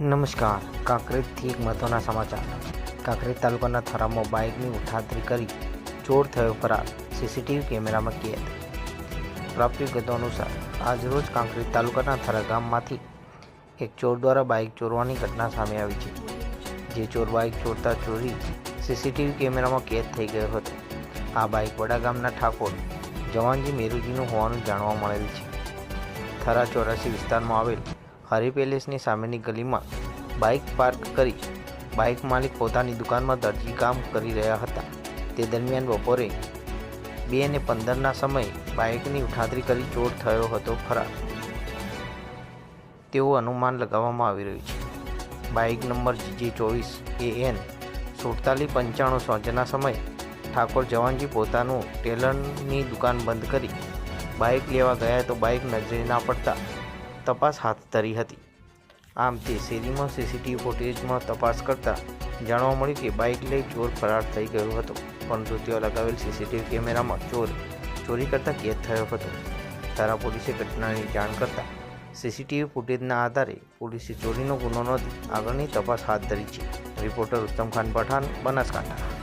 નમસ્કાર. કાંકરેજથી એક મહત્વના સમાચાર. કાંકરેજ તાલુકાના થરામાં બાઇકની ઉઠાતરી કરી ચોર થયો ફરાર. સીસીટીવી કેમેરામાં કેદ. પ્રાપ્ત વિગતો અનુસાર આજરોજ કાંકરેજ તાલુકાના થરા ગામમાંથી એક ચોર દ્વારા બાઇક ચોરવાની ઘટના સામે આવી છે. જે ચોર બાઇક ચોરતા ચોરી સીસીટીવી કેમેરામાં કેદ થઈ ગયો હતો. આ બાઇક વડા ગામના ઠાકોર, જવાનજી મેરુજીનું હોવાનું જાણવા મળેલ છે. થરા ચોરાસી વિસ્તારમાં આવેલ હરી પેલેસની સામેની ગલીમાં બાઇક પાર્ક કરી બાઇક માલિક પોતાની દુકાનમાં દરજી કામ કરી રહ્યા હતા. તે દરમિયાન બપોરે બે ને પંદરના સમયે બાઇકની ઉઠાતરી કરી ચોર થયો હતો ફરાર. તેવું અનુમાન લગાવવામાં આવી રહ્યું છે. બાઇક નંબર જીજે ચોવીસ એ એન સુડતાલીસ પંચાણું સાંજના સમયે ઠાકોર જવાનજી પોતાનું ટેલરની દુકાન બંધ કરી બાઇક લેવા ગયા તો બાઇક નજરે ના પડતા તપાસ હાથ ધરી હતી. આમ તે શેરીમાં સીસીટીવી ફૂટેજમાં તપાસ કરતાં જાણવા મળ્યું કે બાઇક લઈ ચોર ફરાર થઈ ગયો હતો. પરંતુ ત્યાં લગાવેલ સીસીટીવી કેમેરામાં ચોર ચોરી કરતા કેદ થયો હતો. તારા પોલીસે ઘટનાની જાણ કરતાં સીસીટીવી ફૂટેજના આધારે પોલીસે ચોરીનો ગુનો નોંધી આગળની તપાસ હાથ ધરી છે. રિપોર્ટર ઉત્તમ ખાન પઠાણ, બનાસકાંઠા.